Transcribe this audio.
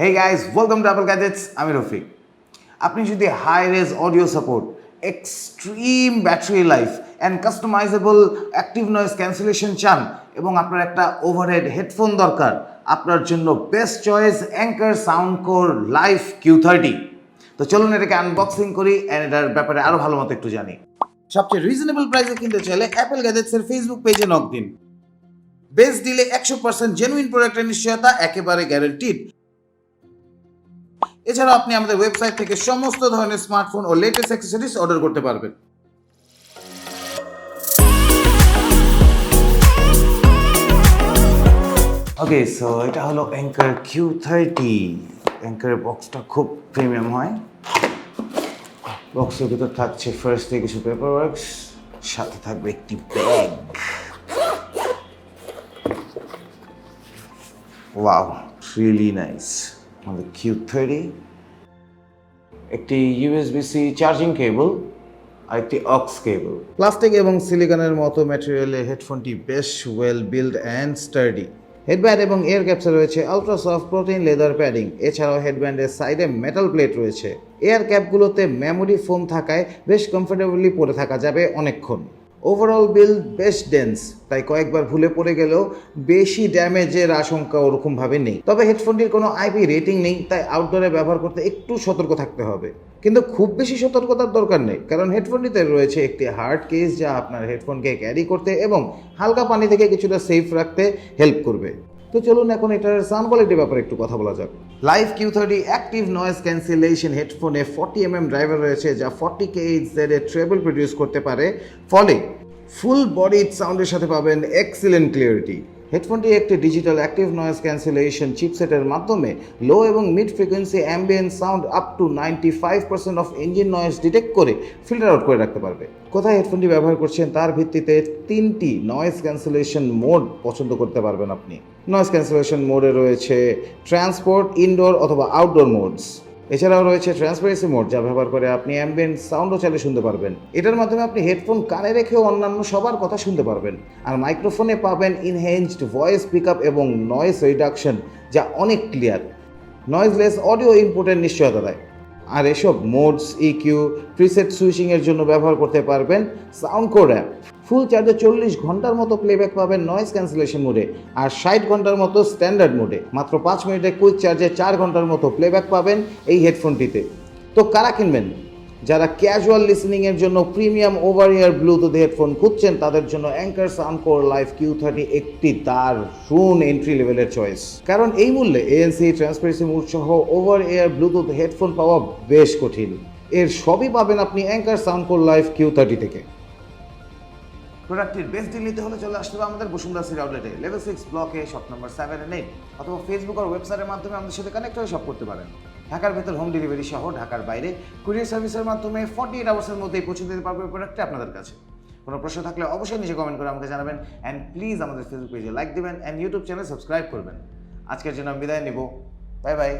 Hey guys welcome to Apple gadgets আমি রফিক আপনি যদি high res audio support extreme battery life and customisable active noise cancellation চান এবং আপনার একটা ওভারহেড হেডফোন দরকার, আপনার জন্য best choice Anker Soundcore life Q thirty তো চলুন এটাকে আনবক্সিং করি অ্যান্ড এটার ব্যাপারে আরও ভালো মতো একটু জানি। সবচেয়ে রিজনেবল প্রাইসে কিনতে চাইলে অ্যাপেল গ্যাজেটসের ফেসবুক পেজে নক দিন বেস্ট দিলে একশো পার্সেন্ট জেনুইন প্রোডাক্টের নিশ্চয়তা, একেবারে গ্যারান্টিড এছাড়াও আপনি আমাদের ওয়েবসাইট থেকে সমস্ত ধরনের স্মার্টফোন ও লেটেস্ট অ্যাক্সেসরিজ অর্ডার করতে পারবেন। ওকে সো এটা হলো অ্যাঙ্কার কিউ থার্টি অ্যাঙ্কারের বক্সটা খুব প্রিমিয়াম হয়। বক্সের ভিতর থাকছে ফার্স্ট থেকে কিছু পেপার ওয়ার্কস সাথে থাকবে একটি ব্যাগ ওয়াও রিয়েলি নাইস আমাদের কিউ থার্টি একটি ইউএসবি সি চার্জিং কেবল আর একটি অক্স কেবল প্লাস্টিক এবং সিলিকনের মতো ম্যাটেরিয়ালে হেডফোনটি বেশ well build and sturdy headband এবং এয়ার ক্যাপসে রয়েছে ultra soft protein leather padding এছাড়াও হেডব্যান্ডের সাইডে মেটাল প্লেট রয়েছে। এয়ার ক্যাপগুলোতে মেমোরি ফোম থাকায় বেশ কমফোর্টেবলি পরে থাকা যাবে অনেকক্ষণ। ওভারঅল বিল বেস্ট ডেন্স তাই কয়েকবার ভুলে পড়ে গেলেও বেশি ড্যামেজের আশঙ্কা ওরকমভাবে নেই। তবে হেডফোনটির কোনো আইপি রেটিং নেই, তাই আউটডোরে ব্যবহার করতে একটু সতর্ক থাকতে হবে। কিন্তু খুব বেশি সতর্কতার দরকার নেই, কারণ হেডফোনটিতে রয়েছে একটি হার্ড কেস যা আপনার হেডফোনকে ক্যারি করতে এবং হালকা পানি থেকে কিছুটা সেফ রাখতে হেল্প করবে। তো চলুন এখন এটার সাউন্ড কোয়ালিটির ব্যাপারে একটু কথা বলা যাক। Live Q thirty active noise cancellation হেডফোনে ফর্টি এম এম ড্রাইভার রয়েছে, যা ফর্টি কে এইচ জেড এ ট্রেবল প্রডিউস করতে পারে। ফলে ফুল বডি সাউন্ডের সাথে পাবেন এক্সিলেন্ট ক্লিয়ারিটি হেডফোনটি একটি ডিজিটাল অ্যাক্টিভ নয়েজ ক্যান্সেলেশন চিপসেটের মাধ্যমে লো এবং mid frequency ambient sound up to ninety five percent of engine noise detect করে ফিল্টার আউট করে রাখতে পারবে। কোথায় হেডফোনটি ব্যবহার করছেন তার ভিত্তিতে তিনটি নয়েজ ক্যান্সেলেশন মোড পছন্দ করতে পারবেন আপনি। নয়েজ ক্যান্সেলেশন মোডে রয়েছে ট্রান্সপোর্ট ইনডোর অথবা আউটডোর মোডস এছাড়াও রয়েছে ট্রান্সপারেন্সি মোড যা ব্যবহার করে আপনি অ্যাম্বিয়েন্ট সাউন্ডও চালে শুনতে পারবেন। এটার মাধ্যমে আপনি হেডফোন কানে রেখেও অন্যান্য সবার কথা শুনতে পারবেন। আর মাইক্রোফোনে পাবেন ইনহেঞ্জড ভয়েস পিক এবং নয়েস রিডাকশন যা অনেক ক্লিয়ার নয়েজলেস অডিও ইনপুটের নিশ্চয়তা দেয়। আর এসব মোডস ইকিউ প্রিসেট সুইচিংয়ের জন্য ব্যবহার করতে পারবেন সাউন্ড কোড অ্যাপ ফুল চার্জে চল্লিশ ঘণ্টার মতো প্লেব্যাক পাবেন নয়েজ ক্যান্সেলেশন মোডে আর ষাট ঘণ্টার মতো স্ট্যান্ডার্ড মোডে মাত্র পাঁচ মিনিটে কুইক চার্জে চার ঘণ্টার মতো প্লেব্যাক পাবেন এই হেডফোনটিতে তো কারা কিনবেন? যারা ক্যাজুয়াল লিসনিংয়ের জন্য premium over ear Bluetooth headphone খুঁজছেন, তাদের জন্য Anker Soundcore life Q thirty একটি শুন এন্ট্রি লেভেলের চয়েস কারণ এই মূল্যে এএনসি ট্রান্সপারেন্সি মুড সহ ওভার এয়ার ব্লুটুথ হেডফোন পাওয়া বেশ কঠিন। এর সবই পাবেন আপনি Anker Soundcore life Q thirty থেকে। প্রোডাক্টের বেস্ট ডিল নিতে হলে চলে আসতে হবে আমাদের বসুন্ধরা সিটি আউটলেটে লেভেল সিক্স ব্লকে shop number seven and eight অথবা ফেসবুক আর ওয়েবসাইটের মাধ্যমে আমাদের সাথে কানেক্ট হয়ে শপ করতে পারেন। ঢাকার ভেতর হোম ডেলিভারি সহ ঢাকার বাইরে কুরিয়ার সার্ভিসের মাধ্যমে ফর্টি এইট আওয়ার্সের মধ্যেই পৌঁছে দিতে পারবে প্রোডাক্টটি আপনাদের কাছে। কোনো প্রশ্ন থাকলে অবশ্যই নিজে কমেন্ট করে আমাকে জানাবেন অ্যান্ড প্লিজ আমাদের ফেসবুক পেজে লাইক দেবেন অ্যান্ড ইউটিউব চ্যানেল সাবস্ক্রাইব করবেন। আজকের জন্য আমি বিদায় নেব। Bye bye